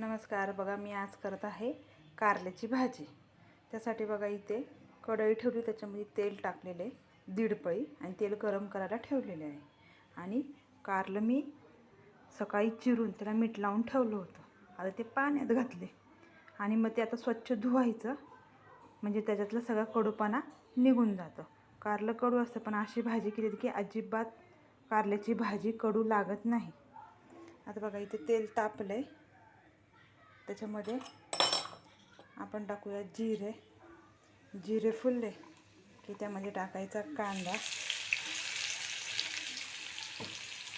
नमस्कार बघा मी आज करत आहे कारल्याची भाजी. त्यासाठी बघा इथे कढई ठेवली त्याच्यामध्ये तेल टाकलेले दीड पळी आणि तेल गरम करायला ठेवलेले आहे. आणि कारलं मी सकाळी चिरून त्याला मीठ लावून ठेवलं होतं. आता ते पाण्यात घातले. आणि मग ते आता स्वच्छ धुवायचं म्हणजे त्याच्यातलं सगळा कडूपणा निघून जातं. कारलं कडू असतं पण अशी भाजी केली की अजिबात कारल्याची भाजी कडू लागत नाही. आता बघा इथे तेल तापलं आहे त्याच्यामध्ये आपण टाकूया जिरे. जिरे फुलले की त्यामध्ये टाकायचा कांदा.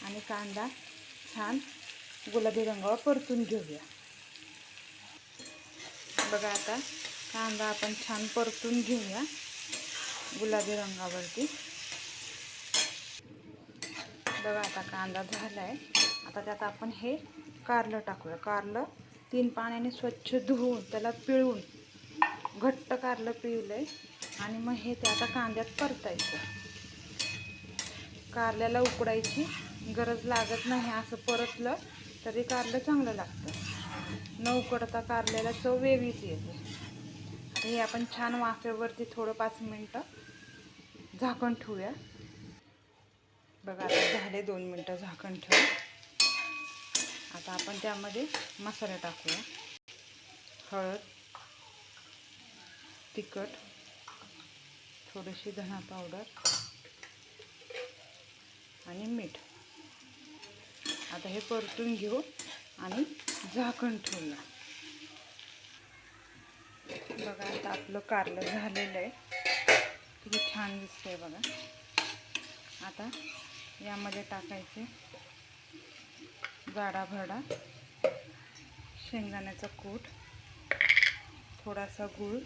आणि कांदा छान गुलाबी रंगावर परतून घेऊया. बघा आता कांदा आपण छान परतून घेऊया गुलाबी रंगावरती. बघा आता कांदा झाला आहे आता त्यात आपण हे कारलं टाकूया. कारलं तीन पाण्याने स्वच्छ धुवून त्याला पिळून घट्ट कारलं पिळलं आहे आणि मग हे ते आता कांद्यात परतायचं. कारल्याला उकडायची गरज लागत नाही असं परतलं तरी कारलं चांगलं लागतं. न उकडता कारल्याला चव वेगळीच येते. हे आपण छान वाफेवरती थोडं पाच मिनटं झाकण ठेवूया. बघा आता झाले दोन मिनटं झाकण ठेवू आता आपण त्यामध्ये मसाले टाकूया. हळद तिखट थोडीशी धना पावडर आणि मीठ. आता हे परतून घेऊ आणि झाकण ठेवूया. बघा आता आपलं कारलं झालेलं आहे. किती छान दिसतंय बघा. आता यामध्ये टाकायचे जाडा भरडा शेंगदाण्याचा कूट थोडासा गूळ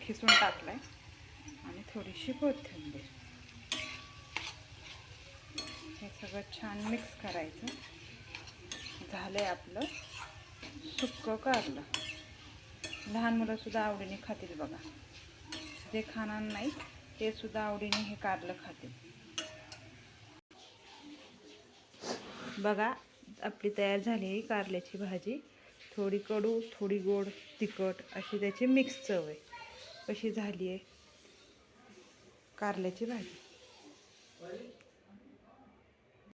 खिसून टाकला आहे आणि थोडीशी कोथिंबीर. हे सगळं छान मिक्स करायचं. झालं आहे आपलं सुक्कं कारलं. लहान मुलंसुद्धा आवडीने खातील बघा. जे खाणार नाही ते सुद्धा आवडीने हे कारलं खातील. बघा आपली तयार झालेली कारल्याची भाजी. थोडी कडू थोडी गोड तिखट अशी त्याची मिक्स चव आहे. कशी झाली आहे कारल्याची भाजी.